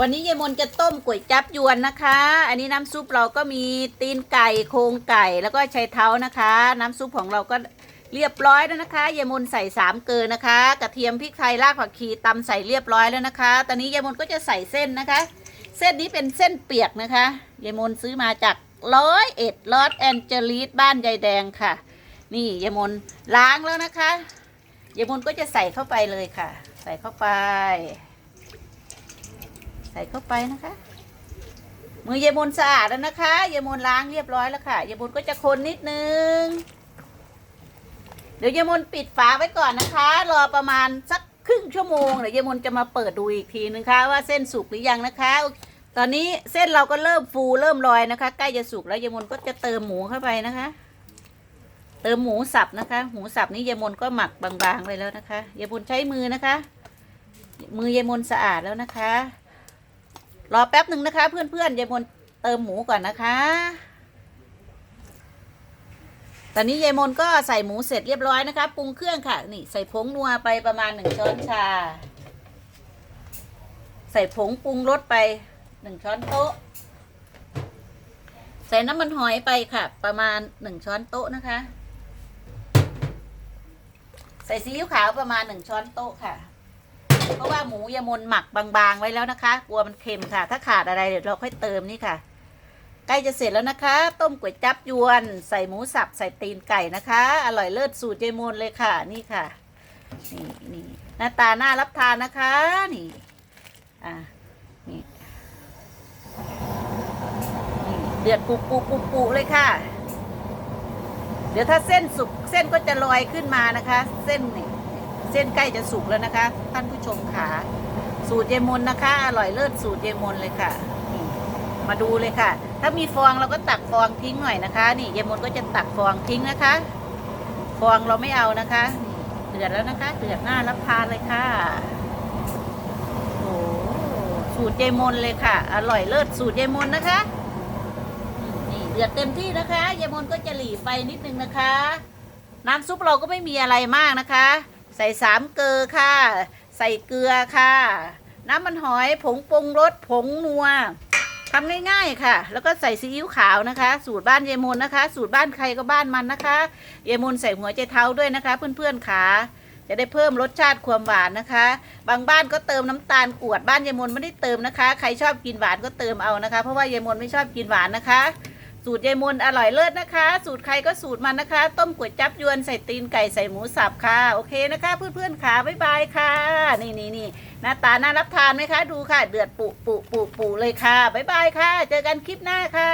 วันนี้ยายมนจะต้มก๋วยจับยวนนะคะ อันนี้น้ำซุปเราก็มีตีนไก่โครงไก่แล้วก็ชัยเท้านะคะ น้ำซุปของเราก็เรียบร้อยแล้วนะคะยายมนใส่สามเกลือนะคะ กระเทียมพริกไทยรากผักชีตำใส่เรียบร้อยแล้วนะคะ ตอนนี้ยายมนก็จะใส่เส้นนะคะ เส้นนี้เป็นเส้นเปียกนะคะยายมนซื้อมาจากร้อยเอ็ดลอสแอนเจลิสบ้านยายแดงค่ะ นี่ยายมนล้างแล้วนะคะยายมนก็จะใส่เข้าไปเลยค่ะ ใส่เข้าไป ส่เข้าไปนะคะ มือเยมนสะอาดแล้วนะคะ เยมนล้างเรียบร้อยแล้วค่ะ เยมนก็จะคนนิดนึง เดี๋ยวเยมนปิดฝาไว้ก่อนนะคะ รอประมาณสักครึ่งชั่วโมงเดี๋ยวเยมนจะมาเปิดดูอีกทีนึงค่ะว่าเส้นสุกหรือยังนะคะ ตอนนี้เส้นเราก็เริ่มฟูเริ่มลอยนะคะ ใกล้จะสุกแล้วเยมนก็จะเติมหมูเข้าไปนะคะ เติมหมูสับนะคะ หมูสับนี้เยมนก็หมักบางๆไปแล้วนะคะเยมนใช้มือนะคะ มือเยายมนสะอาดแล้วนะคะ รอแป๊บหนึ่งนะคะ เพื่อนๆยายมนเติมหมูก่อนนะคะ ตอนนี้ยายมนก็ใส่หมูเสร็จเรียบร้อยนะคะปรุงเครื่องค่ะ นี่ใส่ผงนัวไปประมาณหนึ่งช้อนชา ใส่ผงปรุงรสไปหนึ่งช้อนโต๊ะ ใส่น้ำมันหอยไปค่ะ ประมาณหนึ่งช้อนโต๊ะนะคะ ใส่ซีอิ๊วขาวประมาณหนึ่งช้อนโต๊ะค่ะ เพราะว่าหมูยามนหมักบางๆไว้แล้วนะคะ กลัวมันเค็มค่ะ ถ้าขาดอะไรเดี๋ยวเราค่อยเติมนี่ค่ะ ใกล้จะเสร็จแล้วนะคะ ต้มก๋วยจับยวน ใส่หมูสับใส่ตีนไก่นะคะ อร่อยเลิศสูตรยายมนเลยค่ะ นี่ค่ะ นี่นี่หน้าตาน่ารับทานนะคะ นี่ อะนี่นี่เดือดปุปุปุปุเลยค่ะ เดี๋ยวถ้าเส้นสุกเส้นก็จะลอยขึ้นมานะคะ เส้นนี่ ส้นใกล้จะสุกแล้วนะคะ ท่านผู้ชมค่ะสูตรเยมนนะคะ อร่อยเลิศสูตรเยมนเลยค่ะมาดูเลยค่ะ ถ้ามีฟองเราก็ตักฟองทิ้งหน่อยนะคะ นี่เยมนก็จะตักฟองทิ้งนะคะ ฟองเราไม่เอานะคะเดือดแล้วนะคะเดือดหน้ารับทานเลยค่ะโอ้สูตรเยมนเลยค่ะ อร่อยเลิศสูตรเยมนนะคะนี่เดือดเต็มที่นะคะ เยมนก็จะหลีไฟนิดนึงนะคะ น้ำซุปเราก็ไม่มีอะไรมากนะคะ ใส่สามเกลือค่ะ ใส่เกลือค่ะ น้ำมันหอยผงปรุงรสผงนัวทำง่ายๆค่ะ แล้วก็ใส่ซีอิ๊วขาวนะคะ สูตรบ้านเยมนนะคะ สูตรบ้านใครก็บ้านมันนะคะ เยมนใส่หัวใจเท้าด้วยนะคะ เพื่อนๆค่ะจะได้เพิ่มรสชาติความหวานนะคะ บางบ้านก็เติมน้ำตาลกวดบ้านเยมนไม่ได้เติมนะคะ ใครชอบกินหวานก็เติมเอานะคะ เพราะว่าเยมนไม่ชอบกินหวานนะคะ สูตรยายมนอร่อยเลิศนะคะ สูตรใครก็สูตรมันนะคะ ต้มก๋วยจับยวนใส่ตีนไก่ใส่หมูสับค่ะโอเคนะคะเพื่อนๆค่ะบ๊ายบายค่ะ นี่นี่นี่หน้าตาน่ารับทานไหมคะ ดูค่ะ เดือดปุปุปุปุเลยค่ะบ๊ายบายค่ะ เจอกันคลิปหน้าค่ะ